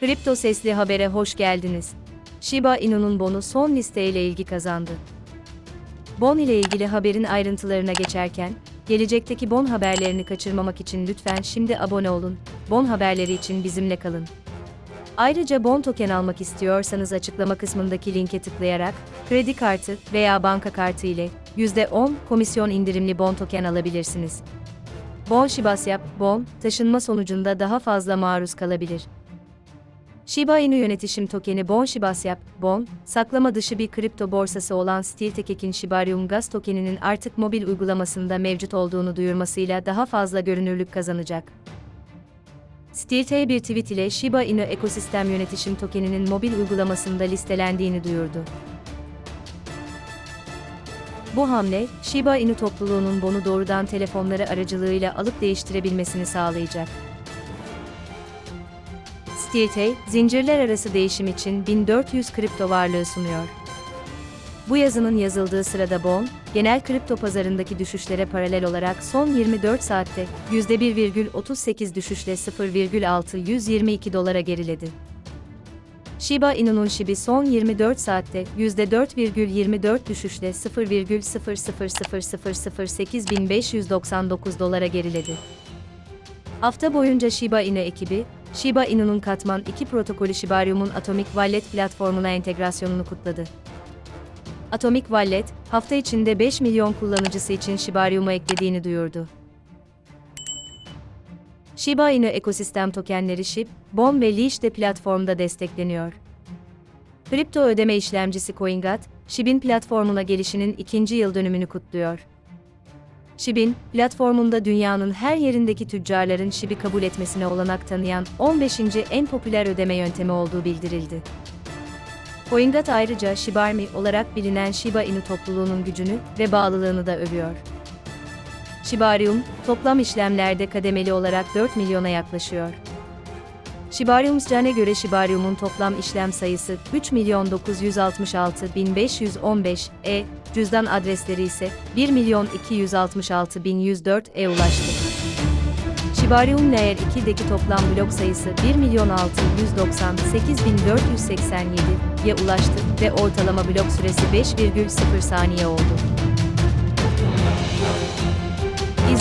Kripto Sesli Haber'e hoş geldiniz. Shiba Inu'nun bonu son listeyle ilgi kazandı. Bon ile ilgili haberin ayrıntılarına geçerken, gelecekteki bon haberlerini kaçırmamak için lütfen şimdi abone olun, bon haberleri için bizimle kalın. Ayrıca bon token almak istiyorsanız açıklama kısmındaki linke tıklayarak, kredi kartı veya banka kartı ile %10 komisyon indirimli bon token alabilirsiniz. Bon Shibasyap, bon, taşınma sonucunda daha fazla maruz kalabilir. Shiba Inu yönetişim tokeni Bon Shibasyap, Bon, saklama dışı bir kripto borsası olan Steeltekek'in Shibarium Gas tokeninin artık mobil uygulamasında mevcut olduğunu duyurmasıyla daha fazla görünürlük kazanacak. Steeltek bir tweet ile Shiba Inu ekosistem yönetişim tokeninin mobil uygulamasında listelendiğini duyurdu. Bu hamle, Shiba Inu topluluğunun Bon'u doğrudan telefonları aracılığıyla alıp değiştirebilmesini sağlayacak. Steeltek, zincirler arası değişim için 1400 kripto varlığı sunuyor. Bu yazının yazıldığı sırada Bon, genel kripto pazarındaki düşüşlere paralel olarak son 24 saatte %1,38 düşüşle 0,622 dolara geriledi. Shiba Inu'nun Shibi son 24 saatte %4,24 düşüşle 0,000008599 dolara geriledi. Hafta boyunca Shiba Inu ekibi, Shiba Inu'nun Katman 2 protokolü Shibarium'un Atomic Wallet platformuna entegrasyonunu kutladı. Atomic Wallet, hafta içinde 5 milyon kullanıcısı için Shibarium'u eklediğini duyurdu. Shiba Inu ekosistem tokenleri SHIB, BON ve Leash de platformda destekleniyor. Kripto ödeme işlemcisi CoinGat, SHIB'in platformuna gelişinin ikinci yıl dönümünü kutluyor. SHIB'in, platformunda dünyanın her yerindeki tüccarların SHIB'i kabul etmesine olanak tanıyan 15. en popüler ödeme yöntemi olduğu bildirildi. CoinGat ayrıca Shibarmi olarak bilinen Shiba Inu topluluğunun gücünü ve bağlılığını da övüyor. Shibarium, toplam işlemlerde kademeli olarak 4 milyona yaklaşıyor. Shibarium Can'e göre Shibarium'un toplam işlem sayısı 3 milyon 966 bin 515 e, cüzdan adresleri ise 1 milyon 266 bin 104 e ulaştı. Shibarium Layer 2'deki toplam blok sayısı 1 milyon 698 bin 487 ye ulaştı ve ortalama blok süresi 5,0 saniye oldu.